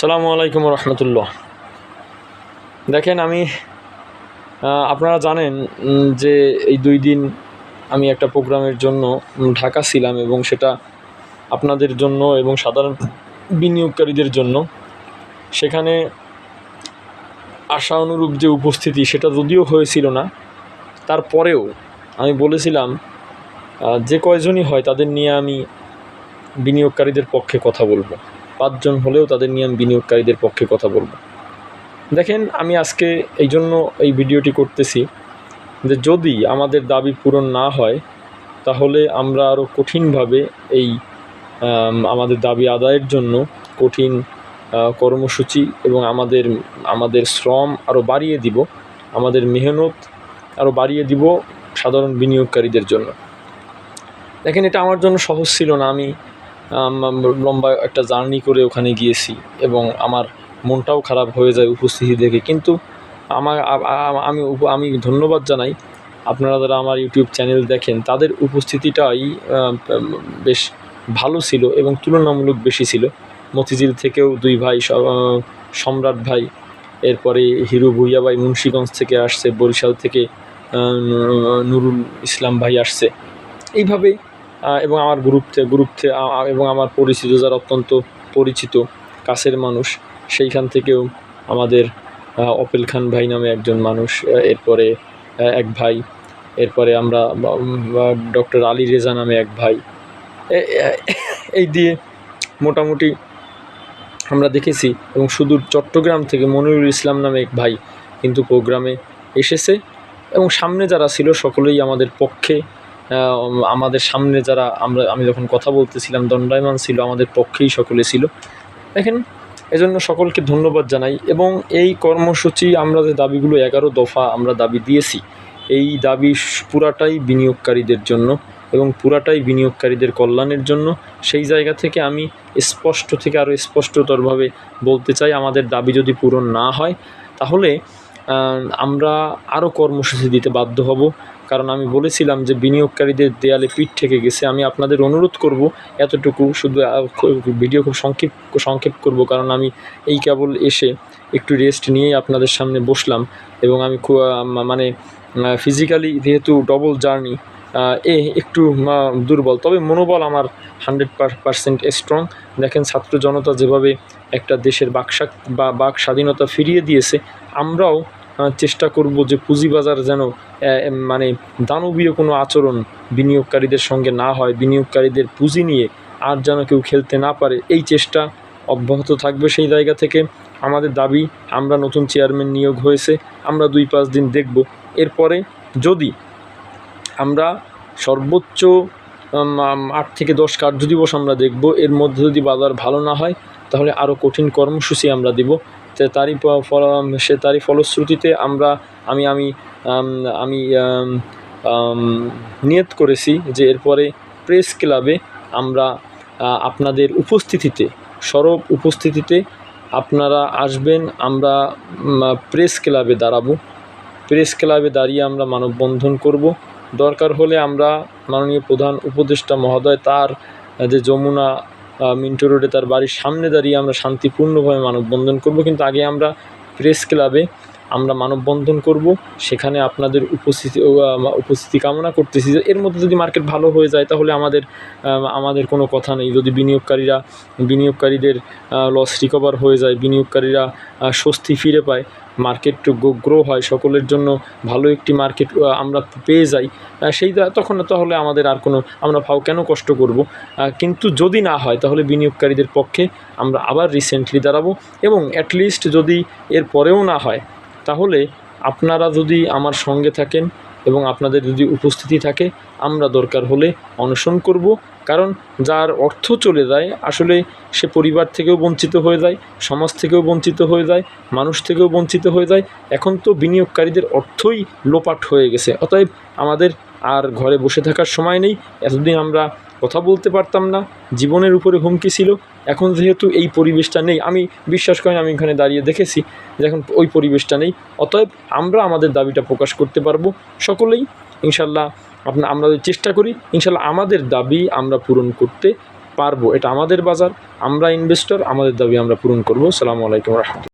সালামু আলাইকুম রহমতুল্লাহ। দেখেন আমি আপনারা জানেন যে এই দুই দিন আমি একটা প্রোগ্রামের জন্য ঢাকা ছিলাম এবং সেটা আপনাদের জন্য এবং সাধারণ বিনিয়োগকারীদের জন্য। সেখানে আশা অনুরূপ যে উপস্থিতি সেটা যদিও হয়েছিল না, তারপরেও আমি বলেছিলাম যে কয়জনই হয় তাদের নিয়ে আমি বিনিয়োগকারীদের পক্ষে কথা বলব। পাঁচজন হলেও তাদের নিয়ে আমি বিনিয়োগকারীদের পক্ষে কথা বলব। দেখেন, আমি আজকে এই জন্য এই ভিডিওটি করতেছি যে যদি আমাদের দাবি পূরণ না হয়, তাহলে আমরা আরও কঠিনভাবে এই আমাদের দাবি আদায়ের জন্য কঠিন কর্মসূচি এবং আমাদের আমাদের শ্রম আরও বাড়িয়ে দিব, আমাদের মেহনত আরও বাড়িয়ে দিব সাধারণ বিনিয়োগকারীদের জন্য। দেখেন, এটা আমার জন্য সহজ ছিল না। আমি লম্বা একটা জার্নি করে ওখানে গিয়েছি এবং আমার মনটাও খারাপ হয়ে যায় উপস্থিতি দেখে। কিন্তু আমার আমি আমি ধন্যবাদ জানাই আপনারা যারা আমার ইউটিউব চ্যানেল দেখেন, তাদের উপস্থিতিটাই বেশ ভালো ছিল এবং তুলনামূলক বেশি ছিল। মতিঝিল থেকেও দুই ভাই সম্রাট ভাই, এরপরে হিরু ভুইয়া ভাই মুন্সীগঞ্জ থেকে আসছে, বরিশাল থেকে নুরুল ইসলাম ভাই আসছে। এইভাবে এবং আমার গ্রুপ থেকে গ্রুপ থেকে এবং আমার পরিচিত যারা অত্যন্ত পরিচিত, কাছের মানুষ, সেইখান থেকেও আমাদের অপেল খান ভাই নামে একজন মানুষ এরপরে এক ভাই, এরপরে আমরা ডক্টর আলী রেজা নামে এক ভাই। এই দিয়ে মোটামুটি আমরা দেখেছি, এবং সুদূর চট্টগ্রাম থেকে মনিরুল ইসলাম নামে এক ভাই কিন্তু প্রোগ্রামে এসেছে, এবং সামনে যারা ছিল সকলেই আমাদের পক্ষে আমাদের সামনে যারা আমরা আমি যখন কথা বলতেছিলাম, দণ্ডায়মান ছিল, আমাদের পক্ষেই সকলে ছিল। দেখেন, এজন্য সকলকে ধন্যবাদ জানাই এবং এই কর্মসূচি আমরা যে দাবিগুলো এগারো দফা আমরা দাবি দিয়েছি, এই দাবি পুরাটাই বিনিয়োগকারীদের জন্য এবং পুরাটাই বিনিয়োগকারীদের কল্যাণের জন্য। সেই জায়গা থেকে আমি স্পষ্ট থেকে আরও স্পষ্টতরভাবে বলতে চাই, আমাদের দাবি যদি পূরণ না হয়, তাহলে আমরা আরও কর্মসূচি দিতে বাধ্য হব। কারণ আমি বলেছিলাম যে বিনিয়োগকারীদের দেয়ালে পিঠ থেকে গেছে। আমি আপনাদের অনুরোধ করব এতটুকু, শুধু ভিডিও খুব সংক্ষেপ সংক্ষেপ করব। কারণ আমি এই কেবল এসে একটু রেস্ট নিয়েই আপনাদের সামনে বসলাম এবং আমি খুব মানে ফিজিক্যালি যেহেতু ডবল জার্নি এ একটু দুর্বল। তবে মনোবল আমার হান্ড্রেড পারসেন্ট স্ট্রং দেখেন ছাত্র জনতা যেভাবে একটা দেশের বাকশাক, বা, বাক স্বাধীনতা ফিরিয়ে দিয়েছে, আমরাও চেষ্টা করব যে পুঁজিবাজার যেন মানে দানবীয় কোনো আচরণ বিনিয়োগকারীদের সঙ্গে না হয়, বিনিয়োগকারীদের পুঁজি নিয়ে আর যেন কেউ খেলতে না পারে। এই চেষ্টা অব্যাহত থাকবে সেই জায়গা থেকে। আমাদের দাবি, আমরা নতুন চেয়ারম্যান নিয়োগ হয়েছে, আমরা দুই পাঁচ দিন দেখব। এরপরে যদি আমরা সর্বোচ্চ আট থেকে দশ কার্যদিবস আমরা দেখব। এর মধ্যে যদি বাজার ভালো না হয় তাহলে আরও কঠিন কর্মসূচি আমরা দিব। তারই ফল সে তারই ফলশ্রুতিতে আমরা আমি আমি আমি আম, আম, নিয়ত করেছি যে এরপরে প্রেস ক্লাবে আমরা আপনাদের উপস্থিতিতে সরব উপস্থিতিতে আপনারা আসবেন আমরা প্রেস ক্লাবে দাঁড়াবো। প্রেস ক্লাবে দাঁড়িয়ে আমরা মানববন্ধন করব। দরকার হলে আমরা মাননীয় প্রধান উপদেষ্টা মহোদয় তার যে যমুনা মিন্টো রোডে তার বাড়ির সামনে দাঁড়িয়ে আমরা শান্তিপূর্ণভাবে মানববন্ধন করব। কিন্তু আগে আমরা প্রেস ক্লাবে আমরা মানববন্ধন করব, সেখানে আপনাদের উপস্থিতি উপস্থিতি কামনা করতেছি এর মধ্যে যদি মার্কেট ভালো হয়ে যায় তাহলে আমাদের আমাদের কোনো কথা নেই। যদি বিনিয়োগকারীরা, বিনিয়োগকারীদের লস রিকভার হয়ে যায়, বিনিয়োগকারীরা স্বস্তি ফিরে পায়, মার্কেট গ্রো হয়, সকলের জন্য ভালো একটি মার্কেট আমরা পেয়ে যাই সেই তখন তাহলে আমাদের আর কোনো, আমরা ফাও কেন কষ্ট করব? কিন্তু যদি না হয় তাহলে বিনিয়োগকারীদের পক্ষে আমরা আবার রিসেন্টলি দাঁড়াবো এবং অ্যাটলিস্ট যদি এর পরেও না হয় তাহলে আপনারা যদি আমার সঙ্গে থাকেন এবং আপনাদের যদি উপস্থিতি থাকে, আমরা দরকার হলে অনশন করব। কারণ যার অর্থ চলে যায়, আসলে সে পরিবার থেকেও বঞ্চিত হয়ে যায়, সমাজ থেকেও বঞ্চিত হয়ে যায়, মানুষ থেকেও বঞ্চিত হয়ে যায়। এখন তো বিনিয়োগকারীদের অর্থই লোপাট হয়ে গেছে। অতএব আমাদের আর ঘরে বসে থাকার সময় নেই। এতদিন আমরা কথা বলতে পারতাম না, জীবনের উপরে হুমকি ছিল। এখন যেহেতু এই পরিবেশটা নেই, আমি বিশ্বাস করেন আমি এখানে দাঁড়িয়ে দেখেছি যে এখন ওই পরিবেশটা নেই। অতএব আমরা আমাদের দাবিটা প্রকাশ করতে পারব সকলেই। ইনশাল্লাহ আপনা আমরা চেষ্টা করি, ইনশাল্লাহ আমাদের দাবি আমরা পূরণ করতে পারব। এটা আমাদের বাজার, আমরা ইনভেস্টর আমাদের দাবি আমরা পূরণ করব। সালামু আলাইকুম রহমতুল্লাহ।